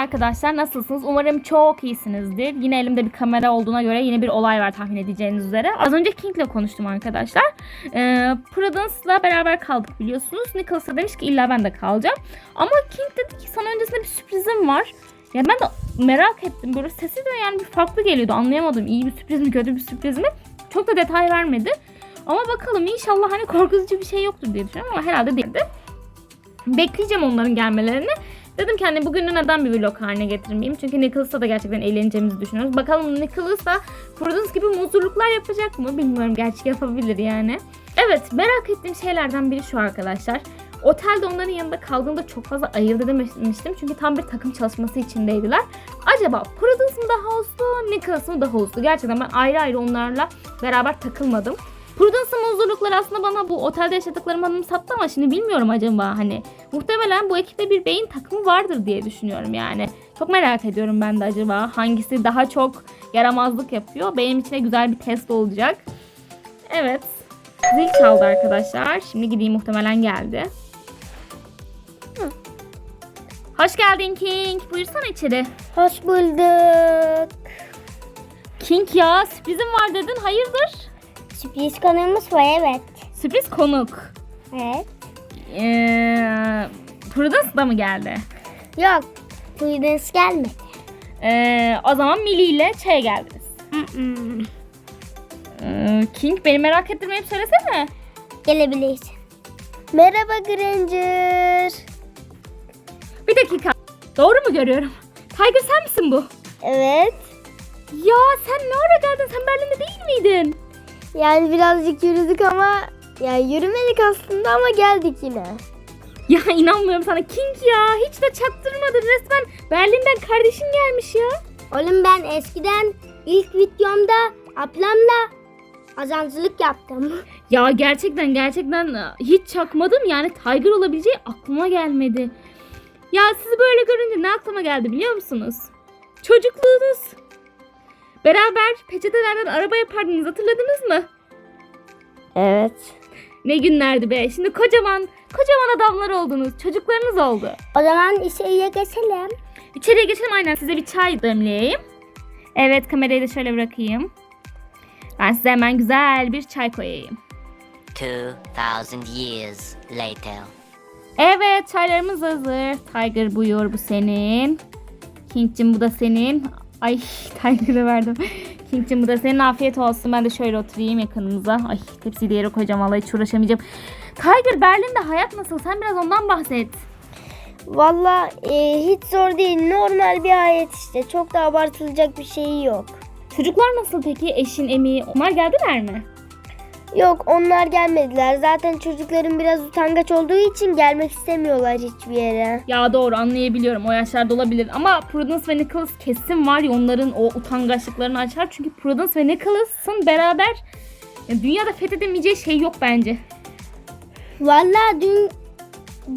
arkadaşlar nasılsınız? Umarım çok iyisinizdir. Yine elimde bir kamera olduğuna göre yine bir olay var tahmin edeceğiniz üzere. Az önce King'le konuştum arkadaşlar. Ee, Prudence'la beraber kaldık biliyorsunuz. Nicholas demiş ki illa ben de kalacağım. Ama King dedi ki sana öncesinde bir sürprizim var. Ya ben de merak ettim. Böyle sesi de yani bir farklı geliyordu. Anlayamadım. İyi bir sürpriz mi kötü bir sürpriz mi? Çok da detay vermedi. Ama bakalım inşallah hani korkutucu bir şey yoktur diye düşünüyorum ama herhalde değildi. Bekleyeceğim onların gelmelerini. Dedim ki hani bugünü neden bir vlog haline getirmeyeyim? Çünkü Nicholas'la da gerçekten eğleneceğimizi düşünüyoruz. Bakalım Nicholas da Prudence gibi muzurluklar yapacak mı? Bilmiyorum gerçi yapabilir yani. Evet merak ettiğim şeylerden biri şu arkadaşlar. Otelde onların yanında kaldığımda çok fazla ayırt edememiştim. Çünkü tam bir takım çalışması içindeydiler. Acaba Prudence mı daha uslu, Nicholas mı daha uslu? Gerçekten ben ayrı ayrı onlarla beraber takılmadım. Prudence'ın huzurlukları aslında bana bu otelde yaşadıklarım anımsattı ama şimdi bilmiyorum acaba hani. Muhtemelen bu ekipte bir beyin takımı vardır diye düşünüyorum yani. Çok merak ediyorum ben de acaba hangisi daha çok yaramazlık yapıyor. Benim için de güzel bir test olacak. Evet. Zil çaldı arkadaşlar. Şimdi gideyim muhtemelen geldi. Hı. Hoş geldin King. Buyursana içeri. Hoş bulduk. King ya sürprizim var dedin. Hayırdır? Sürpriz konuğumuz var evet. Sürpriz konuk. Evet. Ee, Prudence da mı geldi? Yok. Prudence gelmedi. Ee, o zaman Millie ile çaya geldiniz. Ee, King beni merak ettirmeyip söylesene. Gelebilirsin. Merhaba Granger. Bir dakika. Doğru mu görüyorum? Tiger sen misin bu? Evet. Ya sen ne ara geldin? Sen Berlin'de değil miydin? Yani birazcık yürüdük ama yani yürümedik aslında ama geldik yine. Ya inanmıyorum sana King ya. Hiç de çaktırmadın resmen. Berlin'den kardeşin gelmiş ya. Oğlum ben eskiden ilk videomda ablamla azancılık yaptım. Ya gerçekten gerçekten e, hiç çakmadım yani Tiger olabileceği aklıma gelmedi. Ya sizi böyle görünce ne aklıma geldi biliyor musunuz? Çocukluğunuz. Beraber peçetelerden araba yapardınız hatırladınız mı? Evet. Ne günlerdi be. Şimdi kocaman kocaman adamlar oldunuz. Çocuklarınız oldu. O zaman işe geçelim. İçeriye geçelim aynen size bir çay demleyeyim. Evet kamerayı da şöyle bırakayım. Ben size hemen güzel bir çay koyayım. 2000 years later. Evet çaylarımız hazır. Tiger buyur bu senin. King'cim bu da senin. Ay Tiger'ı verdim. King'cim bu da senin. Afiyet olsun. Ben de şöyle oturayım yakınımıza. Ay tepsiyi de yere koyacağım. Vallahi hiç uğraşamayacağım. Tiger Berlin'de hayat nasıl? Sen biraz ondan bahset. Valla e, hiç zor değil. Normal bir hayat işte. Çok da abartılacak bir şey yok. Çocuklar nasıl peki? Eşin, Emi onlar geldiler mi? Yok onlar gelmediler. Zaten çocukların biraz utangaç olduğu için gelmek istemiyorlar hiçbir yere. Ya doğru anlayabiliyorum. O yaşlarda olabilir. Ama Prudence ve Nicholas kesin var ya onların o utangaçlıklarını açar. Çünkü Prudence ve Nicholas'ın beraber ya dünyada fethedemeyeceği şey yok bence. Valla dün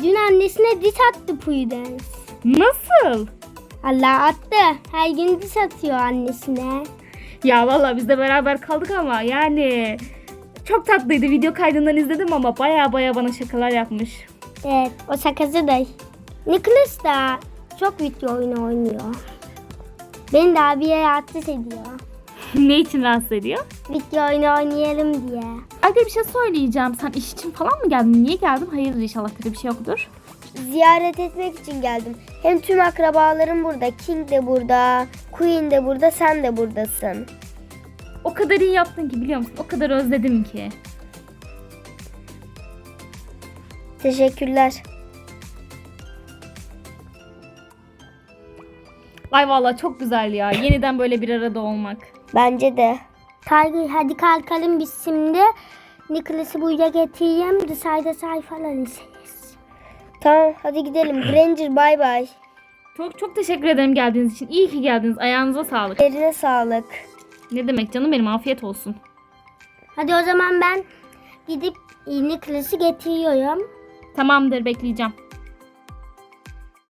dün annesine dis attı Prudence. Nasıl? Allah attı. Her gün dis atıyor annesine. Ya valla biz de beraber kaldık ama yani çok tatlıydı. Video kaydından izledim ama baya baya bana şakalar yapmış. Evet o sakızı da. Nicholas da çok video oyunu oynuyor. Beni de abiye rahatsız ediyor. ne için rahatsız ediyor? Video oyunu oynayalım diye. Arkadaşlar bir şey söyleyeceğim. Sen iş için falan mı geldin? Niye geldin? Hayırdır inşallah kötü bir şey yoktur. Ziyaret etmek için geldim. Hem tüm akrabalarım burada. King de burada. Queen de burada. Sen de buradasın. O kadar iyi yaptın ki biliyor musun? O kadar özledim ki. Teşekkürler. Ay vallahi çok güzel ya. Yeniden böyle bir arada olmak. Bence de. Tiger hadi kalkalım biz şimdi. Nicholas'ı buraya getireyim. Dışarıda sayfalar izleriz. Tamam hadi gidelim. Granger bay bay. Çok çok teşekkür ederim geldiğiniz için. İyi ki geldiniz. Ayağınıza sağlık. Eline sağlık. Ne demek canım benim afiyet olsun. Hadi o zaman ben gidip Nicholas'ı getiriyorum. Tamamdır bekleyeceğim.